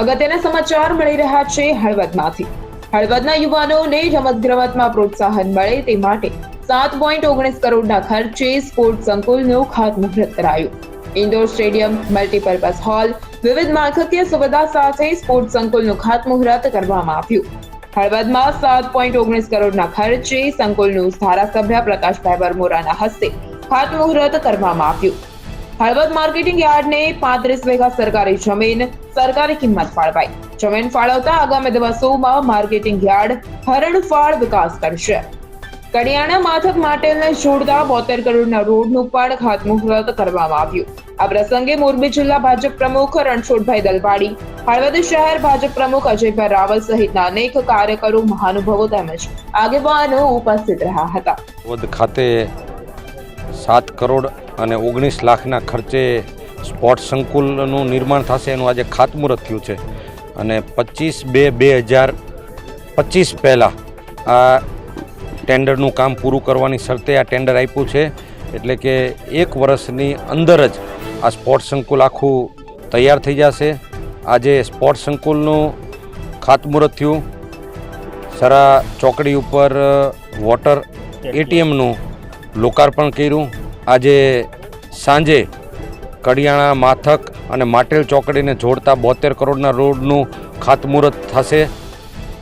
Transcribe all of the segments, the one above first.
અગત્યના સમાચાર મળી રહ્યા છે હળવદમાંથી. હળવદના યુવાનોને રમત ગમતમાં પ્રોત્સાહન મળે તે માટે સાત પોઈન્ટ ઓગણીસ કરોડના ખર્ચે સ્પોર્ટ સંકુલનું ખાતમુહૂર્ત કરાયું. ઇન્ડોર સ્ટેડિયમ, મલ્ટીપર્પઝ હોલ, વિવિધ માળખાકીય સુવિધા સાથે સ્પોર્ટ સંકુલનું ખાતમુહૂર્ત કરવામાં આવ્યું. હળવદમાં સાત પોઈન્ટ ઓગણીસ કરોડના ખર્ચે સંકુલનું ધારાસભ્ય પ્રકાશભાઈ વરમોરાના હસ્તે ખાતમુહૂર્ત કરવામાં આવ્યું. હળવદ માર્કેટિંગ યાર્ડને પાંત્રીસ વીઘા સરકારી જમીન સરકારી કિંમત ફાળવાઈ. જમીન ફાળવતા આગામી દિવસોમાં માર્કેટિંગ યાર્ડ હરણફાળ વિકાસ કરશે. કડિયાણા માથક માટેને જોડતા બોતેર કરોડના રોડનું પણ ખાતમુહૂર્ત કરવામાં આવ્યું. આ પ્રસંગે મોરબી જિલ્લા ભાજપ પ્રમુખ રણછોડભાઈ દલવાડી હળવદ શહેર ભાજપ પ્રમુખ અજયભાઈ રાવલ સહિતના અનેક કાર્યકરો મહાનુભાવો તેમજ આગેવાનો ઉપસ્થિત રહ્યા હતા. ખાતે સાત કરોડ અને ઓગણીસ લાખના ખર્ચે સ્પોર્ટ સંકુલનું નિર્માણ થશે એનું આજે ખાતમુહૂર્ત થયું છે. અને પચીસ બે બે હજાર પચીસ પહેલાં આ ટેન્ડરનું કામ પૂરું કરવાની શરતે આ ટેન્ડર આપ્યું છે. એટલે કે એક વર્ષની અંદર જ આ સ્પોર્ટ સંકુલ આખું તૈયાર થઈ જશે. આજે સ્પોર્ટ સંકુલનું ખાતમુહૂર્ત થયું. સરા ચોકડી ઉપર વોટર એટીએમનું લોકાર્પણ કર્યું. આજે સાંજે કડિયાણા માથક અને માટેલ ચોકડીને જોડતા બોતેર કરોડના રોડનું ખાતમુહૂર્ત થશે.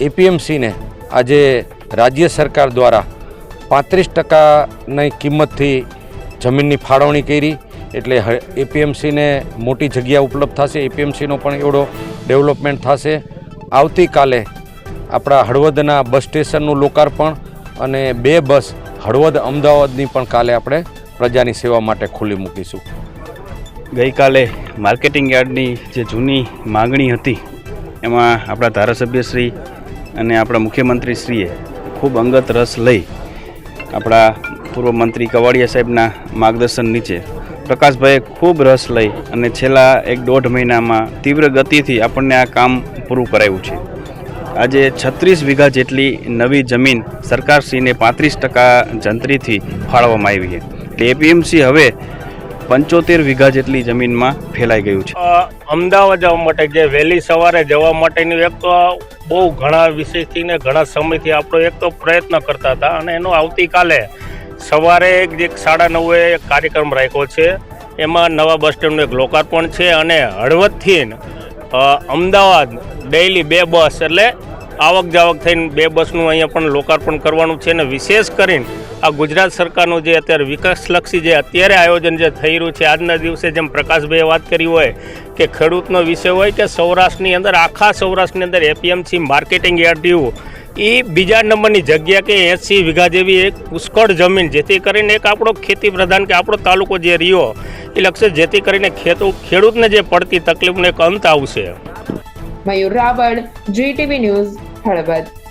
એપીએમસીને આજે રાજ્ય સરકાર દ્વારા પાંત્રીસ ટકાની કિંમતથી જમીનની ફાળવણી કરી. એટલે એપીએમસીને મોટી જગ્યા ઉપલબ્ધ થશે. એપીએમસીનો પણ એવડો ડેવલપમેન્ટ થશે. આવતીકાલે આપણા હળવદના બસ સ્ટેશનનું લોકાર્પણ અને બે બસ હળવદ અમદાવાદની પણ કાલે આપણે પ્રજાની સેવા માટે ખુલ્લી મૂકીશું. ગઈકાલે માર્કેટિંગ યાર્ડની જે જૂની માગણી હતી, એમાં આપણા ધારાસભ્યશ્રી અને આપણા મુખ્યમંત્રીશ્રીએ ખૂબ અંગત રસ લઈ આપણા પૂર્વ મંત્રી કવાડિયા સાહેબના માર્ગદર્શન નીચે પ્રકાશભાઈએ ખૂબ રસ લઈ અને છેલ્લા એક દોઢ મહિનામાં તીવ્ર ગતિથી આપણને આ કામ પૂરું કરાયું છે. આજે છત્રીસ વીઘા જેટલી નવી જમીન સરકારશ્રીને પાંત્રીસ ટકા જંત્રીથી ફાળવવામાં આવી છે. એટલે એપીએમસી હવે પંચોતેર વીઘા જેટલી જમીનમાં ફેલાઈ ગયું છે. અમદાવાદ જવા માટે જે વહેલી સવારે જવા માટેની એક તો બહુ ઘણા વિષયથી ને ઘણા સમયથી આપણો એક તો પ્રયત્ન કરતા હતા અને એનો આવતીકાલે સવારે જે સાડા નવે કાર્યક્રમ રાખ્યો છે. એમાં નવા બસ સ્ટેન્ડનું એક લોકાર્પણ છે અને હળવદથી અમદાવાદ ડેઇલી બે બસ એટલે આવક જાવક થઈને બે બસનું અહીંયા પણ લોકાર્પણ કરવાનું છે અને વિશેષ કરીને આ ગુજરાત સરકારનું જે અત્યારે વિકાસલક્ષી જે અત્યારે આયોજન જે થઈ રહ્યું છે, આજના દિવસે જેમ પ્રકાશભાઈએ વાત કરી હોય કે ખેડૂતનો વિષય હોય કે સૌરાષ્ટ્રની અંદર, આખા સૌરાષ્ટ્રની અંદર એપીએમસી માર્કેટિંગ યાર્ડ એ બીજા નંબરની જગ્યા કે એંસી વીઘા જેવી એક પુષ્કળ જમીન, જેથી કરીને એક આપણો ખેતી પ્રધાન કે આપણો તાલુકો જે રહ્યો, એ લક્ષ્ય જેથી કરીને ખેતુ, ખેડૂતને જે પડતી તકલીફનો એક અંત આવશે. Mayur Raval GTV news, Halvad.